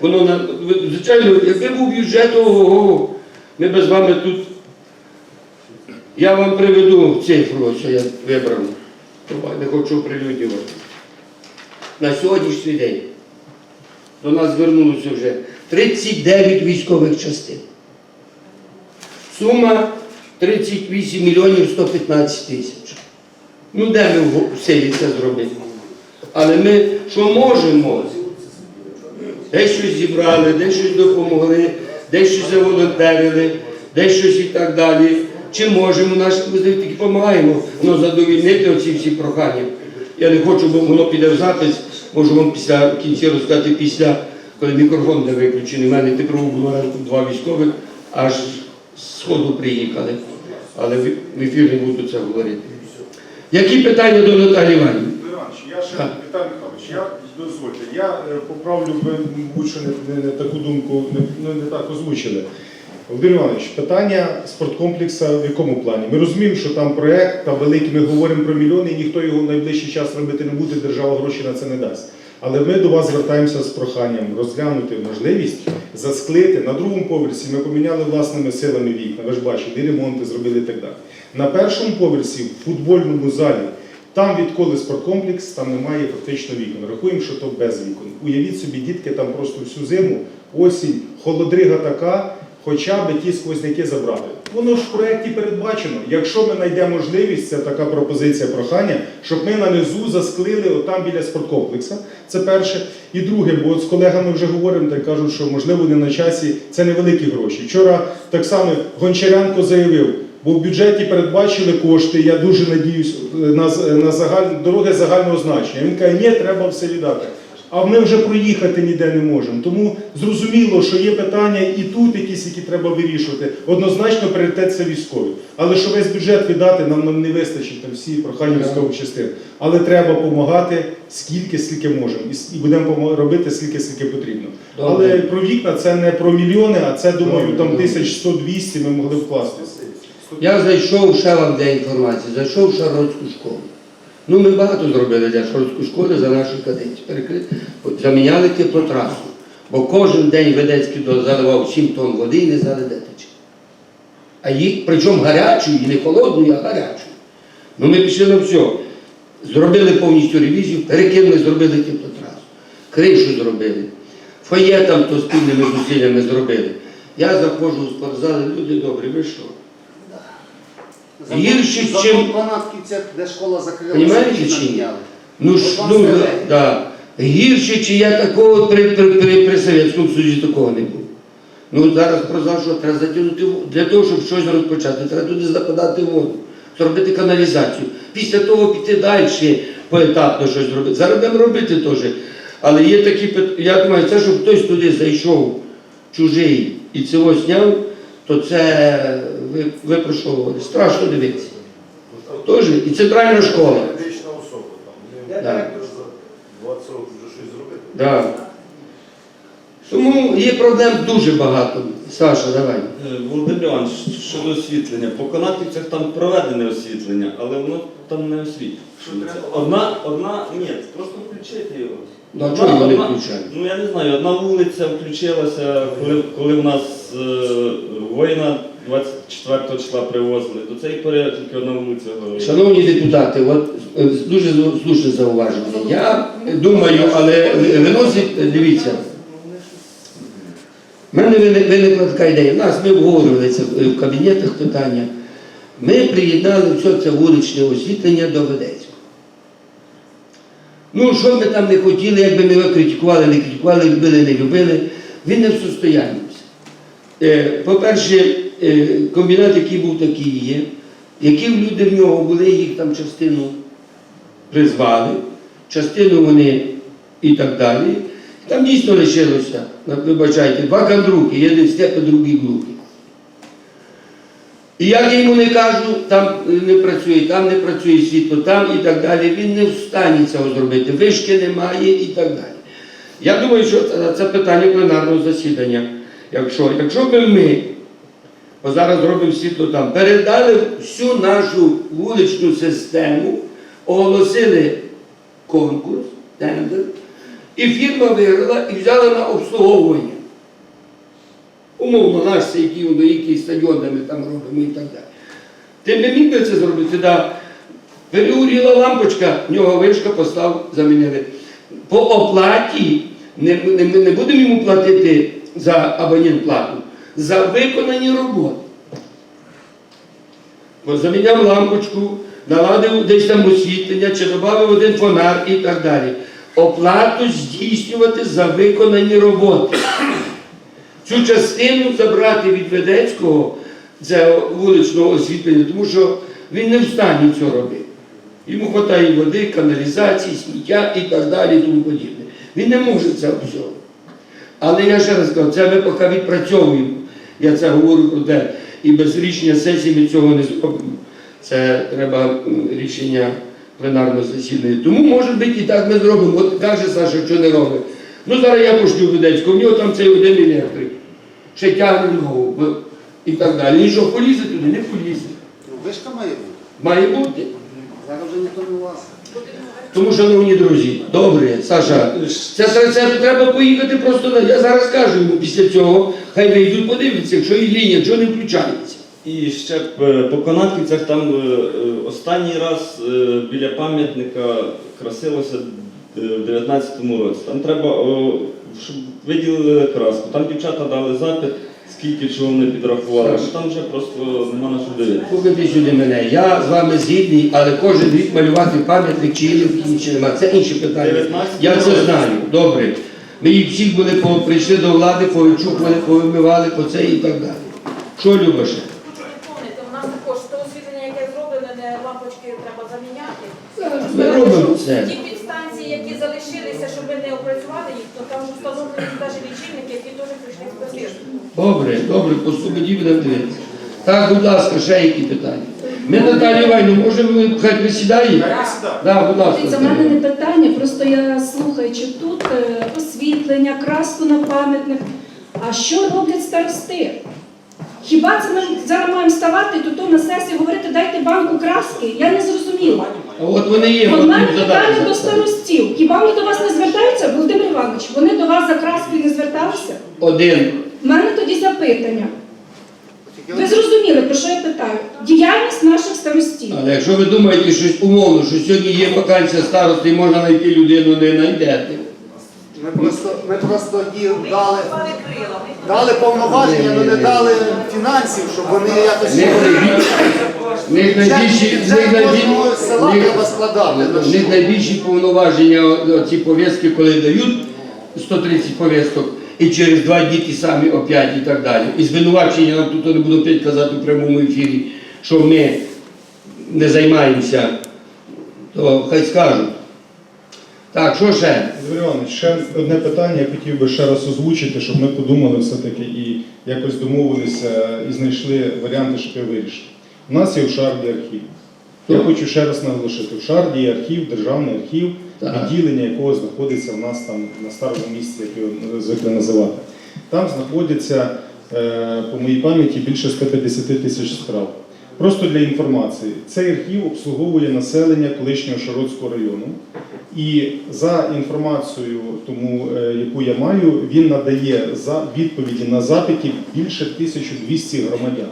Воно звичайно, якби був бюджет, ого, ми б з вами тут. Я вам приведу цифру, що я вибрав. Не хочу оприлюднювати. На сьогоднішній день до нас звернулося вже 39 військових частин. Сума 38 мільйонів 115 тисяч. Ну де ми в селі це зробити? Але ми що можемо? Десь щось зібрали, десь щось допомогли, десь щось заволонтерили, десь щось і так далі. Чи можемо, наші тільки допомагаємо ну, задовільнити оці всі прохання. Я не хочу, бо воно піде в запис, можу вам після в кінці розказати після, коли мікрофон не виключений. У мене тепер було два військових, аж з сходу приїхали. Але в ефір не буду це говорити. Які питання до Наталі Іванівни? Я ще Так. Віталій я дозвольте, я е, поправлю, ви, мабуть, що не, не, таку думку не, ну, не так озвучили. Володимир Іванович, питання спорткомплексу в якому плані? Ми розуміємо, що там проект, там великий, ми говоримо про мільйони, і ніхто його в найближчий час робити не буде, держава гроші на це не дасть. Але ми до вас звертаємося з проханням розглянути можливість засклити на другому поверсі. Ми поміняли власними силами вікна. Ви ж бачите, і ремонти зробили і так далі. На першому поверсі, в футбольному залі, там відколи спорткомплекс, там немає фактично вікон. Рахуємо, що то без вікон. Уявіть собі, дітки там просто всю зиму, осінь, холодрига така, хоча б ті сквозняки забрати. Воно ж в проєкті передбачено. Якщо ми знайдемо можливість, це така пропозиція прохання, щоб ми на низу засклили отам біля спорткомплекса. Це перше. І друге, бо з колегами вже говоримо та кажуть, що можливо не на часі це невеликі гроші. Вчора так само Гончаренко заявив. Бо в бюджеті передбачили кошти, я дуже надіюсь, на, на загаль, дороги загального значення. Він каже, ні, треба все віддати. А ми вже проїхати ніде не можемо. Тому зрозуміло, що є питання і тут якісь, які треба вирішувати. Однозначно пріоритет це військові. Але що весь бюджет віддати, нам, нам не вистачить там всі прохання військових частин. Але треба допомагати скільки, скільки можемо. І, будемо робити скільки, скільки потрібно. Добре. Але про вікна це не про мільйони, а це, думаю, Добре, там добре. тисяч 100-200 ми могли вкласти. Я зайшов ще вам для інформації, зайшов в Шаргородську школу. Ну, ми багато зробили для Шаргородської школи за нашу каденцію. Заміняли теплотрасу. Бо кожен день Ведецький заливав 7 тонн води і не знали, де тече. А їх, причому гарячою, і не холодною, а гарячою. Ну ми пішли на все. Зробили повністю ревізію, перекинули, зробили теплотрасу. Кришу зробили. Фоє там то спільними зусиллями зробили. Я заходжу у спортзал, люди добрі, ви що? Гірше, За чим- Конканатківця, де школа закрилася, Понімаєте чи ні? Ну ж, ну, вам да. Гірше, чи я такого при, при, при, при Совєтському Союзі такого не було. Ну зараз про що треба затягнути воду. Для того, щоб щось розпочати, треба туди западати воду, зробити каналізацію. Після того піти далі поетапно щось робити. Зараз будемо робити теж. Але є такі пит- я думаю, це, щоб хтось туди зайшов чужий і цього зняв, то це ви, ви про що говорите? Страшно дивитися. Теж і центральна школа. Юридична особа там. Да. директор За 20 років вже щось зробити. Да. Тому є проблем дуже багато. Саша, давай. Е, Володимир Іванович, щодо освітлення. По канатівцях там проведене освітлення, але воно там не освітлюється. Одна, одна, ні, просто включити його. Ну, а Одна- чого його не одна- включають? Ну я не знаю, одна вулиця включилася, коли, коли в нас е, воїна 24 числа привозили. До цієї пори тільки одна вулиця горіла. Шановні депутати, от е, дуже зу- слушне зауваження. Я думаю, але виносить, дивіться. В мене виник- виникла така ідея. У нас ми обговорювали це в кабінетах питання. Ми приєднали все це вуличне освітлення до Ведецького. Ну, що ми там не хотіли, якби ми його критикували, не критикували, любили, не любили, він не в состоянні. Е, По-перше, е, комбінат, який був, такий є. Які люди в нього були, їх там частину призвали, частину вони і так далі. Там дійсно лишилося, вибачайте, два кандруки, один степи, другий глухий. І як я йому не кажу, там не працює, там не працює світло, там і так далі, він не в стані цього зробити, вишки немає і так далі. Я думаю, що це, питання пленарного засідання. Якщо, якщо б ми, бо зараз зробимо світло там, передали всю нашу вуличну систему, оголосили конкурс, тендер, І фірма виграла і взяла на обслуговування. Умовно, наш цей Київ, який стадіон, де ми там робимо і так далі. Ти не міг би це зробити, да. Переуріла лампочка, в нього вишка постав, замінили. По оплаті не, не, ми не будемо йому платити за абонент плату, за виконані роботи. Бо заміняв лампочку, наладив десь там освітлення, чи додав один фонар і так далі. Оплату здійснювати за виконані роботи. Цю частину забрати від Ведецького, це вуличного освітлення, тому що він не в стані цього робити. Йому вистачає води, каналізації, сміття і так далі, і тому подібне. Він не може це всього. Але я ще раз кажу, це ми поки відпрацьовуємо. Я це говорю про те. І без рішення сесії ми цього не зробимо. Це треба рішення пленарного засідання. Тому, може бути, і так ми зробимо. От каже Саша, що не робить. Ну зараз я пошлю Ведецького, в нього там цей один електрик. Ще тягне ногу і так далі. Він що, полізе туди? Не полізе. Ну, вишка має бути. Має бути. Зараз вже ніхто не влазить. Тому, шановні друзі, добре, Саша, це, це, це треба поїхати просто на. Я зараз скажу йому після цього, хай вийдуть, подивляться, якщо і лінія, якщо не включається. І ще е, по Канатківцях там е, е, останній раз біля пам'ятника красилося в 19-му році. Там треба, о, щоб виділили краску. Там дівчата дали запит, скільки чого вони підрахували. Ну, Там вже просто нема на що дивитися. Слухайте сюди мене. Я з вами згідний, але кожен рік малювати пам'ятник чи є чи нема. Це інше питання. 19 Я це знаю. Добре. Ми їх всіх були по, прийшли до влади, повичухували, повимивали по це і так далі. Що Люба ще? Помните, у нас також то освітлення, яке зроблене, не лампочки треба заміняти. Ми робимо це. Які залишилися, щоб ми не опрацювали їх, то там вже встановлені навіть лічильники, які теж прийшли з перевірки. Добре, добре, по суботі будемо дивитися. Так, будь ласка, ще які питання. Ми Наталію Іванівну, може ви хай присідає? Так, будь Дивіться, в мене не питання, просто я слухаючи тут е, освітлення, краску на пам'ятник. А що роблять старости? Хіба це ми зараз маємо ставати і тут на сесії говорити, дайте банку краски? Я не зрозуміла. А от вони є, мене питання до старостів. Хіба вони до вас не звертаються? Володимир Іванович, вони до вас за краскою не зверталися? Один. У мене тоді запитання. Ви зрозуміли, про що я питаю? Діяльність наших старостів. Але якщо ви думаєте щось умовно, що сьогодні є вакансія старости і можна знайти людину, не знайдете. Ми просто, ми просто дали, дали повноваження, але не дали фінансів, щоб вони якось... Села треба складати. ну найбільші повноваження о- ці пов'язки, коли дають 130 пов'язок, і через два дні ті самі опять і так далі. І звинувачення нам тут не буду опять казати в прямому ефірі, що ми не займаємося, то хай скажуть. Так, що ще? Іванович, ще одне питання я хотів би ще раз озвучити, щоб ми подумали все-таки і якось домовилися і знайшли варіанти, щоб його вирішити. У нас є в Шарді архів. Я хочу ще раз наголошити, в Шарді є архів, державний архів, Так. відділення якого знаходиться в нас там на старому місці, як його звикли називати. Там знаходиться, е, по моїй пам'яті, більше 150 тисяч справ. Просто для інформації, цей архів обслуговує населення колишнього Шародського району. І за інформацією, тому, е, яку я маю, він надає за відповіді на запити більше 1200 громадян.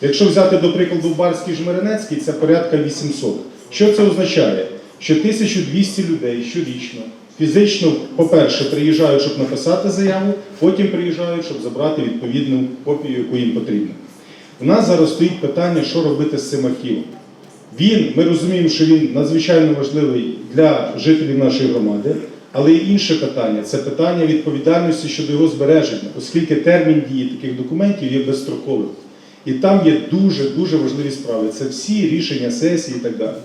Якщо взяти до прикладу Барський Жмеренецький, це порядка 800. Що це означає? Що 1200 людей щорічно фізично, по-перше, приїжджають, щоб написати заяву, потім приїжджають, щоб забрати відповідну копію, яку їм потрібно. У нас зараз стоїть питання, що робити з цим архівом. Він, ми розуміємо, що він надзвичайно важливий для жителів нашої громади, але і інше питання це питання відповідальності щодо його збереження, оскільки термін дії таких документів є безстроковим. І там є дуже-дуже важливі справи. Це всі рішення сесії і так далі.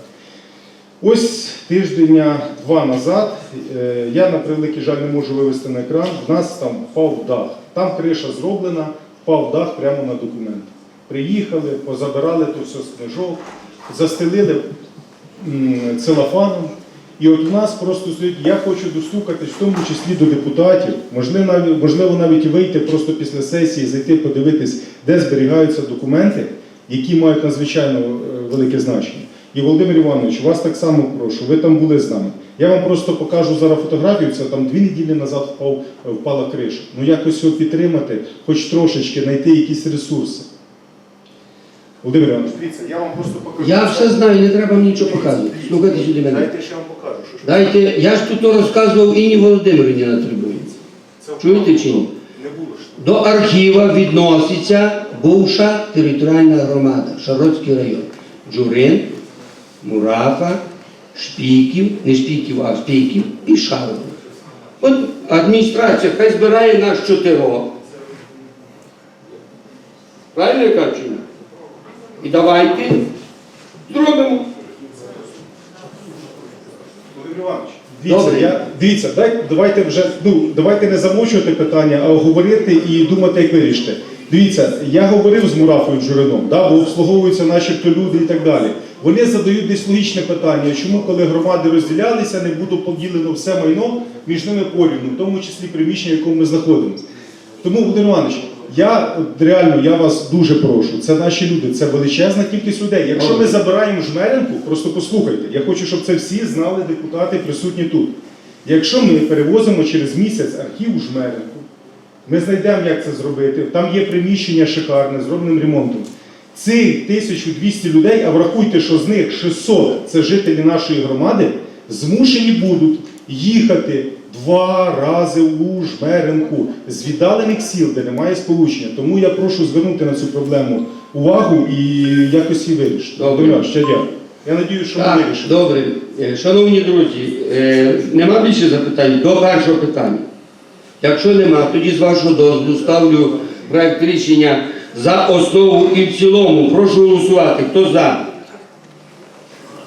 Ось тиждення два назад, е, я на превеликий жаль не можу вивести на екран, в нас там впав дах. Там криша зроблена, впав дах прямо на документ. Приїхали, позабирали то все з книжок, застелили целофаном. І от у нас просто стоїть, я хочу достукатись, в тому числі до депутатів, можливо навіть, можливо, навіть вийти просто після сесії, зайти подивитись, де зберігаються документи, які мають надзвичайно е, велике значення. І Володимир Іванович, вас так само прошу, ви там були з нами. Я вам просто покажу зараз фотографію. Це там дві неділі назад впав, впала криша. Ну якось його підтримати, хоч трошечки знайти якісь ресурси. Володимир Іванович, дивіться, я вам просто покажу. Я все знаю, не треба мені нічого показувати. Слухайте сюди мене. Дайте ще вам покажу, що ж. Дайте, я ж тут розказував Інні Володимирівні на трибуні. Це Чуєте чи ні? Не було ж. До архіва відноситься бувша територіальна громада, Шароцький район. Джурин, Мурафа, Шпіків, не Шпіків, а Шпіків і Шаров. От адміністрація хай збирає наш чотирьох. Правильно я кажу? чи ні? І давайте зробимо. Володимир Іванович, дивіться, Добре. я, дивіться, дай, давайте вже ну давайте не замовчувати питання, а говорити і думати, як вирішити. Дивіться, я говорив з Мурафою Джурином, да, бо обслуговуються начебто люди і так далі. Вони задають десь логічне питання, чому, коли громади розділялися, не буде поділено все майно між ними порівну, в тому числі приміщення, в якому ми знаходимося. Тому, Володимир Іванович, я реально я вас дуже прошу. Це наші люди, це величезна кількість людей. Якщо ми забираємо жмеренку, просто послухайте. Я хочу, щоб це всі знали депутати присутні тут. Якщо ми перевозимо через місяць архів у жмеренку, ми знайдемо, як це зробити. Там є приміщення шикарне, з зробленим ремонтом. Цих 1200 людей, а врахуйте, що з них 600 це жителі нашої громади, змушені будуть їхати два рази у Жмеренку з віддалених сіл, де немає сполучення. Тому я прошу звернути на цю проблему увагу і якось її вирішити. Добре. Іванович, дякую. Я надію, що ми вирішимо. добре. Е, Шановні друзі, е, нема більше запитань до першого питання. Якщо нема, тоді з вашого дозволу ставлю проект рішення за основу і в цілому. Прошу голосувати. Хто за?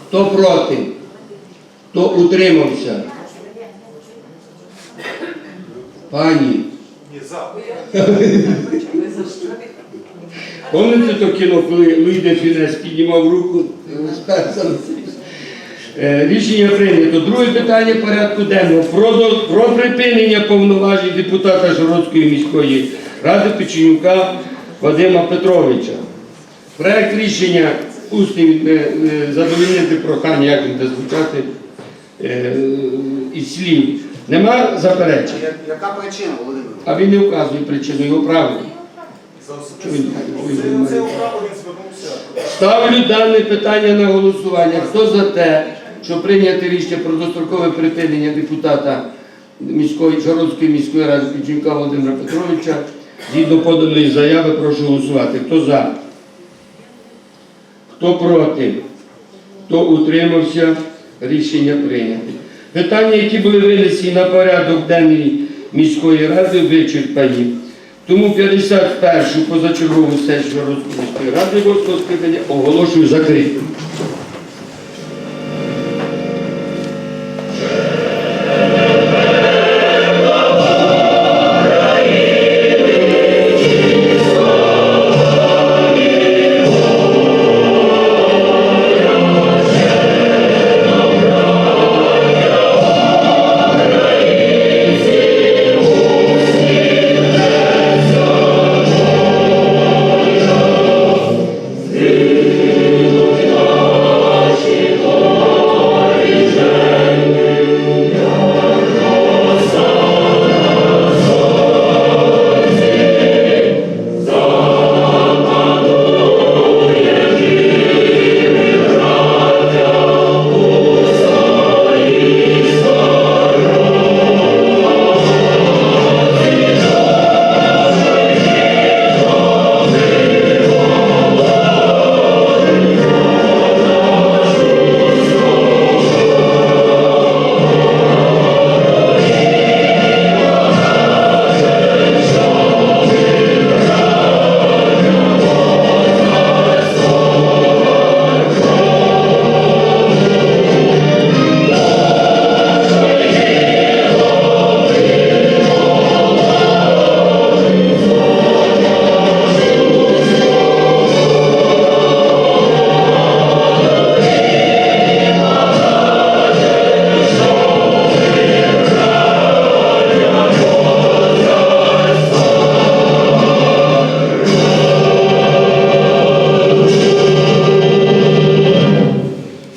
Хто проти? Хто утримався? Пані. Пам'ятаєте то кіно, коли Луї де Фінес піднімав руку? Е, Рішення прийнято. Друге питання порядку денного. Про, про припинення повноважень депутата Жородської міської ради Печенюка Вадима Петровича. Проект рішення усний е, е, задовольнити прохання, як він буде звучати із слів. Нема заперечень. Я- Яка причина, Володимир? А він не вказує причину, його правильно. Він? Він має. Ставлю дане питання на голосування. Хто за те, щоб прийняти рішення про дострокове припинення депутата міської Шародської міської ради Піченка Володимира Петровича, згідно поданої заяви, прошу голосувати. Хто за? Хто проти? Хто утримався? Рішення прийнято. Питання, які були винесені на порядок денний міської ради, вичерпані. Тому 51-ю позачергову сесію ради 8 скликання оголошую закритою.